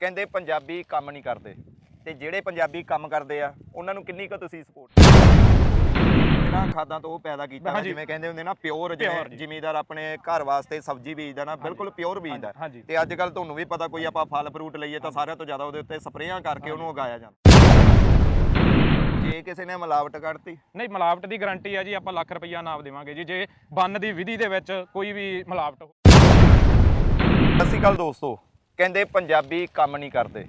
ਕਹਿੰਦੇ ਪੰਜਾਬੀ ਕੰਮ ਨਹੀਂ ਕਰਦੇ। ਤੇ ਜਿਹੜੇ ਪੰਜਾਬੀ ਕੰਮ ਕਰਦੇ ਆ ਉਹਨਾਂ ਨੂੰ ਕਿੰਨੀ ਕੁ ਤੁਸੀਂ ਸਪੋਰਟ ਜਿਹੜਾ ਖਾਦਾਂ ਤੋਂ ਉਹ ਪੈਦਾ ਕੀਤਾ ਹਾਂਜੀ। ਜਿਵੇਂ ਕਹਿੰਦੇ ਹੁੰਦੇ ਨਾ ਪਿਓਰ Pure ਜਿਵੇਂ ਜੀ। ਜ਼ਿਮੀਦਾਰ ਆਪਣੇ ਘਰ ਵਾਸਤੇ ਸਬਜ਼ੀ ਬੀਜਦਾ ਨਾ ਬਿਲਕੁਲ ਪਿਓਰ ਬੀਜਦਾ। ਹਾਂਜੀ ਤੇ ਅੱਜ ਕੱਲ ਤੁਹਾਨੂੰ ਵੀ ਪਤਾ ਕੋਈ ਆਪਾਂ ਫਲ ਫਰੂਟ ਲਈਏ ਤਾਂ ਸਾਰਿਆਂ ਤੋਂ ਜ਼ਿਆਦਾ ਉਹਦੇ ਉੱਤੇ ਸਪਰੇਆਂ ਕਰਕੇ ਉਹਨੂੰ ਉਗਾਇਆ ਜਾਂਦਾ। ਜੇ ਕਿਸੇ ਨੇ ਮਿਲਾਵਟ ਕੱਢਤੀ ਨਹੀਂ ਮਿਲਾਵਟ ਦੀ ਗਾਰੰਟੀ ਆ ਜੀ ਆਪਾਂ ਲੱਖ ਰੁਪਈਆ ਨਾਮ ਦੇਵਾਂਗੇ ਜੀ ਜੇ ਬੰਨ ਦੀ ਵਿਧੀ ਦੇ ਵਿੱਚ ਕੋਈ ਵੀ ਮਿਲਾਵਟ ਹੋ- ਸਤਿ ਸ਼੍ਰੀ ਅਕਾਲ ਦੋਸਤੋ। ਕਹਿੰਦੇ ਪੰਜਾਬੀ ਕੰਮ ਨਹੀਂ ਕਰਦੇ।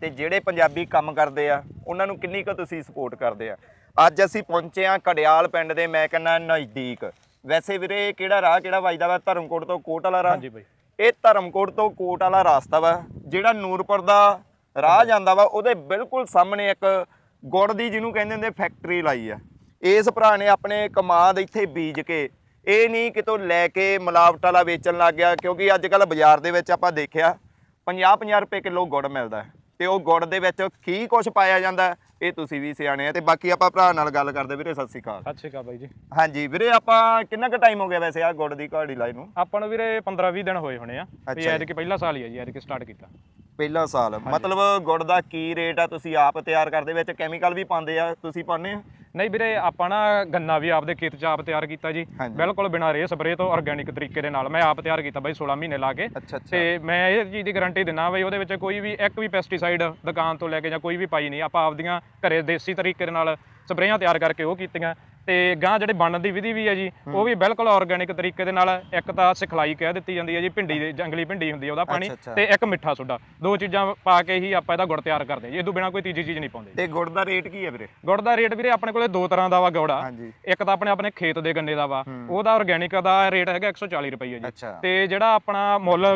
ਤੇ ਜਿਹੜੇ ਪੰਜਾਬੀ ਕੰਮ ਕਰਦੇ ਆ ਉਹਨਾਂ ਨੂੰ ਕਿੰਨੀ ਕੁ ਤੁਸੀਂ ਸਪੋਰਟ ਕਰਦੇ ਆ? ਅੱਜ ਅਸੀਂ ਪਹੁੰਚੇ ਆ ਕੜਿਆਲ ਪਿੰਡ ਦੇ ਮੈਂ ਕਹਿੰਦਾ ਨਜ਼ਦੀਕ। ਵੈਸੇ ਵੀਰੇ ਇਹ ਕਿਹੜਾ ਰਾਹ ਕਿਹੜਾ ਵੱਜਦਾ ਵਾ? ਧਰਮਕੋਟ ਤੋਂ ਕੋਟ ਵਾਲਾ ਰਾਹ? ਹਾਂਜੀ ਬਾਈ। ਇਹ ਧਰਮਕੋਟ ਤੋਂ ਕੋਟ ਵਾਲਾ ਰਸਤਾ ਵਾ ਜਿਹੜਾ ਨੂਰਪੁਰ ਦਾ ਰਾਹ ਜਾਂਦਾ ਵਾ ਉਹਦੇ ਬਿਲਕੁਲ ਸਾਹਮਣੇ ਇੱਕ ਗੁੜ ਦੀ ਜਿਹਨੂੰ ਕਹਿੰਦੇ ਹੁੰਦੇ ਫੈਕਟਰੀ ਲਾਈ ਆ। ਇਸ ਭਰਾ ਨੇ ਆਪਣੇ ਕਮਾਦ ਇੱਥੇ ਬੀਜ ਕੇ ਇਹ ਨਹੀਂ ਕਿਤੋਂ ਲੈ ਕੇ ਮਿਲਾਵਟ ਵਾਲਾ ਵੇਚਣ ਲੱਗ ਗਿਆ ਕਿਉਂਕਿ ਅੱਜ ਕੱਲ ਬਾਜ਼ਾਰ ਦੇ ਵਿੱਚ ਆਪਾਂ ਦੇਖਿਆ 50-50 ਰੁਪਏ ਕਿਲੋ ਗੁੜ ਮਿਲਦਾ ਤੇ ਉਹ ਗੁੜ ਦੇ ਵਿੱਚ ਕੀ ਕੁਝ ਪਾਇਆ ਜਾਂਦਾ ਇਹ ਤੁਸੀਂ ਵੀ ਸਿਆਣੇ ਆ। ਤੇ ਬਾਕੀ ਆਪਾਂ ਭਰਾ ਨਾਲ ਗੱਲ ਕਰਦੇ ਵੀਰੇ ਸਤਿ ਸ਼੍ਰੀ ਅਕਾਲ। ਸਤਿ ਸ਼੍ਰੀ ਅਕਾਲ ਬਾਈ ਜੀ। ਹਾਂਜੀ ਵੀਰੇ ਆਪਾਂ ਕਿੰਨਾ ਕੁ ਟਾਈਮ ਹੋ ਗਿਆ ਵੈਸੇ ਆ ਗੁੜ ਦੀ ਘਾੜੀ ਲਾਈ ਨੂੰ? ਆਪਾਂ ਨੂੰ ਵੀਰੇ 15 20 ਦਿਨ ਹੋਏ ਹੋਣੇ ਆ। ਵੀ ਜੀ। ਐਤਕੀ ਪਹਿਲਾ ਸਾਲ ਹੀ ਆ ਜੀ ਐਤਕੀ ਸਟਾਰਟ ਕੀਤਾ। ਪਹਿਲਾ ਸਾਲ। ਮਤਲਬ ਗੁੜ ਦਾ ਕੀ ਰੇਟ ਆ ਤੁਸੀਂ ਆਪ ਤਿਆਰ ਕਰਦੇ ਵਿੱਚ ਕੈਮੀਕਲ ਵੀ ਪਾਉਂਦੇ ਆ ਤੁਸੀਂ ਪਾਉਂਦੇ ਆ? ਨਹੀਂ ਵੀਰੇ ਆਪਾਂ ਨਾ ਗੰਨਾ ਵੀ ਆਪਦੇ ਖੇਤ 'ਚ ਆਪ ਤਿਆਰ ਕੀਤਾ ਜੀ। ਹਾਂਜੀ। ਬਿਲਕੁਲ ਬਿਨਾਂ ਰੇ ਸਪਰੇ ਤੋਂ ਆਰਗੇਨਿਕ ਤਰੀਕੇ ਦੇ ਨਾਲ ਮੈਂ ਆਪ ਤਿਆਰ ਕੀਤਾ ਬਾਈ 16 ਮਹੀਨੇ ਲਾ ਕੇ। ਅੱਛਾ ਤੇ ਮੈਂ ਇਹ ਚੀਜ਼ ਦੀ ਗਾਰੰਟੀ ਦਿੰਦਾ ਬਈ ਉਹਦੇ ਵਿੱਚ ਕੋਈ ਵੀ ਇੱਕ ਵੀ ਪੈਸਟੀਸਾਈਡ ਦੁਕਾਨ ਤੋਂ ਲੈ ਕੇ ਜਾਂ ਕੋਈ ਵੀ ਪਾਈ ਨਹੀਂ। ਆਪਾਂ ਆਪਦੀਆਂ ਘਰੇ ਦੇਸੀ ਤਰੀਕੇ ਦੇ ਨਾਲ ਸਪਰੇਆਂ ਤਿਆਰ ਕਰਕੇ ਉਹ ਕੀਤੀਆਂ। ਤੇ ਗਾਂ ਜਿਹੜੇ ਬਣਨ ਦੀ ਵਿਧੀ ਵੀ ਹੈ ਜੀ ਉਹ ਵੀ ਬਿਲਕੁਲ ਆਰਗੇਨਿਕ ਤਰੀਕੇ ਦੇ ਨਾਲ ਇੱਕ ਤਾਂ ਸਿਖਲਾਈ ਕਹਿ ਦਿੱਤੀ ਜਾਂਦੀ ਹੈ ਜੀ ਭਿੰਡੀ ਦੀ ਜੰਗਲੀ ਭਿੰਡੀ ਹੁੰਦੀ ਹੈ ਉਹਦਾ ਪਾਣੀ। ਤੇ ਇੱਕ ਮਿੱਠਾ ਸੋਡਾ। ਦੋ ਚੀਜ਼ਾਂ ਪਾ ਕੇ ਹੀ ਆਪਾਂ ਇਹਦਾ ਗੁੜ ਤਿਆਰ ਕਰਦੇ ਜੀ ਇਹ ਤੋਂ ਬਿਨਾ ਕੋਈ ਤੀਜੀ ਚੀਜ਼ ਨਹੀਂ ਪਾਉਂਦੇ। ਤੇ ਗੁੜ ਦਾ ਰੇਟ ਕੀ ਹੈ ਵੀਰੇ? ਗੁੜ ਦਾ ਰੇਟ ਵੀਰੇ ਆਪਣੇ ਕੋਲੇ ਦੋ ਤਰ੍ਹਾਂ ਦਾ ਵਾ ਗੁੜ ਇੱਕ ਤਾਂ ਆਪਣੇ ਆਪਣੇ ਖੇਤ ਦੇ ਗੰਨੇ ਦਾ ਵਾ ਉਹਦਾ ਆਰਗੇਨਿਕ ਦਾ ਰੇਟ ਹੈਗਾ 140 ਰੁਪਏ ਜੀ। ਤੇ ਜਿਹੜਾ ਆਪਣਾ ਮੁੱਲ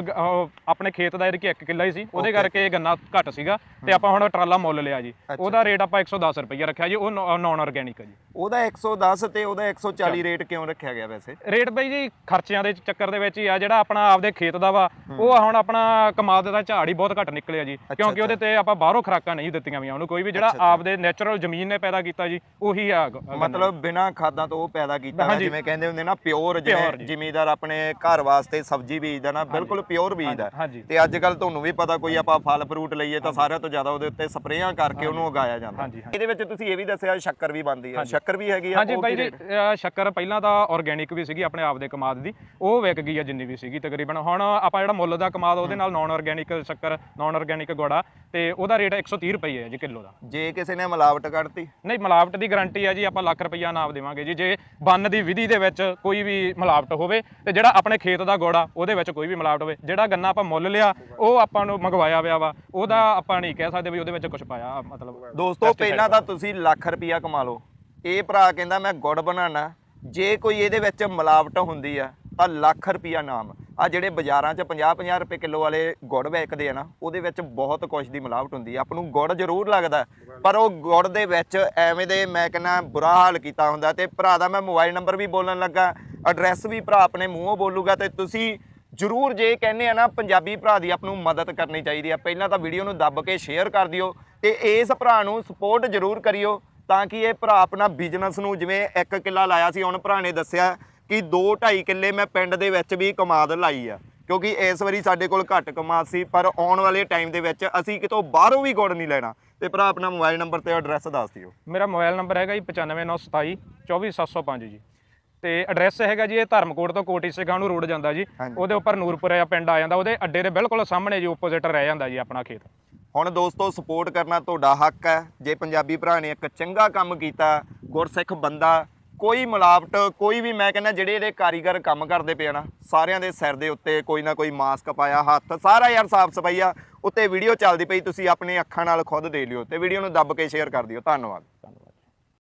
ਆਪਣੇ ਖੇਤ ਦਾ ਇਹਦੇ ਕਿ 1 ਕਿੱਲਾ ਹੀ ਸੀ ਉਹਦੇ ਕਰਕੇ ਗੰਨਾ ਘੱਟ ਸੀਗਾ ਤੇ ਆਪਾਂ ਹੁਣ ਟਰਾਲਾ ਮੁੱਲ ਲਿਆ ਜੀ। ਉਹਦਾ ਰੇਟ ਆਪਾਂ 110 ਰੁਪਏ ਰੱਖਿਆ ਜੀ ਉਹ ਨਾਨ ਆਰਗੇਨਿਕ ਹੈ ਜੀ। ਉਹਦਾ 110 ਤੇ ਉਹਦਾ 140 ਰੇਟ ਕਿਉਂ ਰੱਖਿਆ ਗਿਆ ਵੈਸੇ? ਰੇਟ ਬਈ ਜੀ ਖਰਚਿਆਂ ਦੇ ਚੱਕਰ ਦੇ ਵਿੱਚ ਹੀ ਆ ਜਿਹੜਾ ਆਪਣਾ ਆਪਦੇ ਖੇਤ ਦਾ ਵਾ ਉਹ ਹੁਣ ਆਪਣਾ ਕਮਾਦ ਦਾ ਝਾੜ ਹੀ ਬਹੁਤ ਘੱਟ ਨਿਕਲਿਆ ਜੀ ਕਿਉਂਕਿ ਉਹਦੇ ਤੇ ਆਪਾਂ ਬਾਹਰੋਂ ਖਰਾਕਾਂ ਨਹੀਂ ਦਿੱਤੀਆਂ ਵੀਆਂ ਉਹਨੂੰ ਕੋਈ ਵੀ ਜਿਹੜਾ ਆਪਦੇ ਨੇਚਰਲ ਜ਼ਮੀਨ ਨੇ ਪੈਦਾ ਕੀਤਾ ਜੀ ਉਹੀ ਆ। ਮਤਲਬ ਬਿਨਾ ਖਾਦਾਂ ਤੋਂ ਉਹ ਪੈਦਾ ਕੀਤਾ। ਜਿਵੇਂ ਕਹਿੰਦੇ ਹੁੰਦੇ ਨਾ ਪਿਓਰ ਜਿਵੇਂ। ਜ਼ਿਮੀਦਾਰ ਆਪਣੇ ਘਰ ਵਾਸਤੇ ਸਬਜ਼ੀ ਬੀਜਦਾ ਨਾ ਬਿਲਕੁਲ ਪਿਓਰ ਬੀਜਦਾ। ਤੇ ਅੱਜ ਕੱਲ ਤੁਹਾਨੂੰ ਵੀ ਪਤਾ ਕੋਈ ਆਪਾਂ ਫਲ ਫਰੂਟ ਲਈਏ ਤਾਂ ਸਾਰਿਆਂ ਤੋਂ ਜ਼ਿਆਦਾ ਉਹਦੇ ਉੱਤੇ ਸਪਰੇਆਂ ਕਰਕੇ ਉਹਨੂੰ ਉਗਾਇਆ ਜਾਂਦਾ। ਇਹਦੇ ਵਿੱਚ ਤੁਸੀਂ ਇਹ ਵੀ ਦੱਸਿਆ ਸ਼ੱਕਰ ਵੀ ਬਣਦੀ ਹੈ। ਸ਼ੱਕਰ ਵੀ ਹੈਗੀ ਆ ਹਾਂਜੀ ਬਾਈ ਜੀ ਸ਼ੱਕਰ ਪਹਿਲਾਂ ਤਾਂ ਆਰਗੇਨਿਕ ਵੀ ਸੀਗੀ ਆਪਣੇ ਆਪ ਦੇ ਕਮਾਦ ਦੀ। ਉਹ ਵਿਕ ਗਈ ਆ ਜਿੰਨੀ ਵੀ ਸੀਗੀ ਤਕਰੀਬਨ। ਹੁਣ ਆਪਾਂ ਜਿਹੜਾ ਮੁੱਲ ਦਾ ਕਮਾਦ ਉਹਦੇ ਨਾਲ ਨਾਨ ਆਰਗੇਨਿਕ ਸ਼ੱਕਰ ਨਾਨ ਆਰਗੇਨਿਕ ਗੁੜਾ ਤੇ ਉਹਦਾ ਰੇਟ 130 ਰੁਪਏ ਹੈ ਜੀ ਕਿਲੋ ਦਾ। ਜੇ ਕਿਸੇ ਨੇ ਮਿਲਾਵਟ ਕੱਢਤੀ? ਨਹੀਂ ਮਿਲਾਵਟ ਦੀ ਗਾਰੰਟੀ ਆ ਜੀ ਆਪਾਂ ਲੱਖ ਰੁਪਈਆ ਨਾਮ ਦੇਵਾਂਗੇ ਜੀ। ਜੇ ਬੰਨ ਦੀ ਵਿਧੀ ਦੇ ਵਿੱਚ ਕੋਈ ਵੀ ਮਿਲਾਵਟ ਹੋਵੇ ਤੇ ਜਿਹੜਾ ਆਪਣੇ ਖੇਤ ਦਾ ਗੁੜ ਉਹਦੇ ਵਿੱਚ ਕੋਈ ਵੀ ਮਿਲਾਵਟ ਹੋਵੇ। ਜਿਹੜਾ ਗੰਨਾ ਆਪਾਂ ਮੁੱਲ ਲਿਆ ਉਹ ਆਪਾਂ ਨੂੰ ਮੰਗਵਾਇਆ ਪਿਆ ਵਾ। ਉਹਦਾ ਆਪਾਂ ਨਹੀਂ ਕਹਿ ਸਕਦੇ ਵੀ ਉਹਦੇ ਵਿੱਚ ਕੁਝ ਪਾਇਆ ਮਤਲਬ ਦੋਸਤੋ ਪਹਿਲਾਂ ਤਾਂ ਤੁਸੀਂ ਲੱਖ ਰੁਪਇਆ ਕਮਾ ਲਓ। ਇਹ ਭਰਾ ਕਹਿੰਦਾ, ਮੈਂ ਗੁੜ ਬਣਾਉਣਾ। ਜੇ ਕੋਈ ਇਹਦੇ ਵਿੱਚ ਮਿਲਾਵਟ ਹੁੰਦੀ ਆ, ਤਾਂ ਲੱਖ ਰੁਪਇਆ ਨਾਮ। ਆ ਜਿਹੜੇ ਬਾਜ਼ਾਰਾਂ 'ਚ 50-50 ਰੁਪਏ ਕਿਲੋ ਵਾਲੇ ਗੁੜ ਵੇਚਦੇ ਆ ਨਾ, ਉਹਦੇ ਵਿੱਚ ਬਹੁਤ ਕੁਝ ਦੀ ਮਿਲਾਵਟ ਹੁੰਦੀ ਆ। ਆਪ ਨੂੰ ਗੁੜ ਜ਼ਰੂਰ ਲੱਗਦਾ, ਪਰ ਉਹ ਗੁੜ ਦੇ ਵਿੱਚ ਐਵੇਂ ਦੇ ਮੈਂ ਕਹਿੰਦਾ ਬੁਰਾ ਹਾਲ ਕੀਤਾ ਹੁੰਦਾ ਤੇ ਭਰਾ ਦਾ ਮੈਂ ਮੋਬਾਈਲ ਨੰਬਰ ਵੀ ਬੋਲਣ ਲੱਗਾ, ਐਡਰੈਸ ਵੀ ਭਰਾ ਆਪਣੇ ਮੂੰਹੋਂ ਬੋਲੂਗਾ ਤੇ ਤੁਸੀਂ ਜਰੂਰ ਜੇ ਕਹਿੰਦੇ ਆ ਨਾ, ਪੰਜਾਬੀ ਭਰਾ ਦੀ ਆਪ ਨੂੰ ਮਦਦ ਕਰਨੀ ਚਾਹੀਦੀ ਆ। ਪਹਿਲਾਂ ਤਾਂ ਵੀਡੀਓ ਨੂੰ ਦੱਬ ਕੇ ਸ਼ੇਅਰ ਕਰ ਦਿਓ ਤੇ ਇਸ ਭਰਾ ਨੂੰ ਸਪੋਰਟ ਜਰੂਰ ਕਰਿਓ। ਤਾਂ ਕਿ ਇਹ ਭਰਾ ਆਪਣਾ ਬਿਜ਼ਨਸ ਨੂੰ ਜਿਵੇਂ ਇੱਕ ਕਿੱਲਾ ਲਾਇਆ ਸੀ ਹੁਣ ਭਰਾ ਨੇ ਦੱਸਿਆ ਕਿ 2.5 ਕਿੱਲੇ ਮੈਂ ਪਿੰਡ ਦੇ ਵਿੱਚ ਵੀ ਕਮਾਦ ਲਾਈ ਆ। ਕਿਉਂਕਿ ਇਸ ਵਾਰੀ ਸਾਡੇ ਕੋਲ ਘੱਟ ਕਮਾਦ ਸੀ ਪਰ ਆਉਣ ਵਾਲੇ ਟਾਈਮ ਦੇ ਵਿੱਚ ਅਸੀਂ ਕਿਤੋਂ ਬਾਹਰੋਂ ਵੀ ਗੁੜ ਨਹੀਂ ਲੈਣਾ। ਤੇ ਭਰਾ ਆਪਣਾ ਮੋਬਾਈਲ ਨੰਬਰ ਤੇ ਐਡਰੈਸ ਦੱਸ ਦਿਓ। ਮੇਰਾ ਮੋਬਾਈਲ ਨੰਬਰ ਹੈਗਾ ਜੀ 95927 24705 ਜੀ। ਤੇ ਐਡਰੈਸ ਹੈਗਾ ਜੀ ਇਹ ਧਰਮਕੋਟ ਤੋਂ ਕੋਟੀ ਸਿੰਘਾਂ ਨੂੰ ਰੋਡ ਜਾਂਦਾ ਜੀ। ਉਹਦੇ ਉੱਪਰ ਨੂਰਪੁਰੇ ਆ ਪਿੰਡ ਆ ਜਾਂਦਾ ਉਹਦੇ ਅੱਡੇ ਦੇ ਬਿਲਕੁਲ ਸਾਹਮਣੇ ਜੀ ਆਪੋਜ਼ਿਟ ਰਹਿ ਜਾਂਦਾ ਜੀ ਆਪਣਾ ਖੇਤ। ਹੁਣ ਦੋਸਤੋ ਸਪੋਰਟ ਕਰਨਾ ਤੁਹਾਡਾ ਹੱਕ ਹੈ। ਜੇ ਪੰਜਾਬੀ ਭਰਾ ਨੇ ਇੱਕ ਚੰਗਾ ਕੰਮ ਕੀਤਾ, ਗੁਰਸਿੱਖ ਬੰਦਾ, ਕੋਈ ਮਿਲਾਵਟ, ਕੋਈ ਵੀ ਮੈਂ ਕਹਿੰਦਾ ਜਿਹੜੇ ਇਹਦੇ ਕਾਰੀਗਰ ਕੰਮ ਕਰਦੇ ਪਏ ਆ ਨਾ, ਸਾਰਿਆਂ ਦੇ ਸਿਰ ਦੇ ਉੱਤੇ ਕੋਈ ਨਾ ਕੋਈ ਮਾਸਕ ਪਾਇਆ, ਹੱਥ ਸਾਰਾ ਯਾਰ ਸਾਫ਼ ਸਫ਼ਾਈ ਆ। ਉੱਤੇ ਵੀਡੀਓ ਚੱਲਦੀ ਪਈ, ਤੁਸੀਂ ਆਪਣੇ ਅੱਖਾਂ ਨਾਲ ਖੁਦ ਦੇ ਲਿਓ ਤੇ ਵੀਡੀਓ ਨੂੰ ਦੱਬ ਕੇ ਸ਼ੇਅਰ ਕਰ ਦਿਓ। ਧੰਨਵਾਦ ਧੰਨਵਾਦ।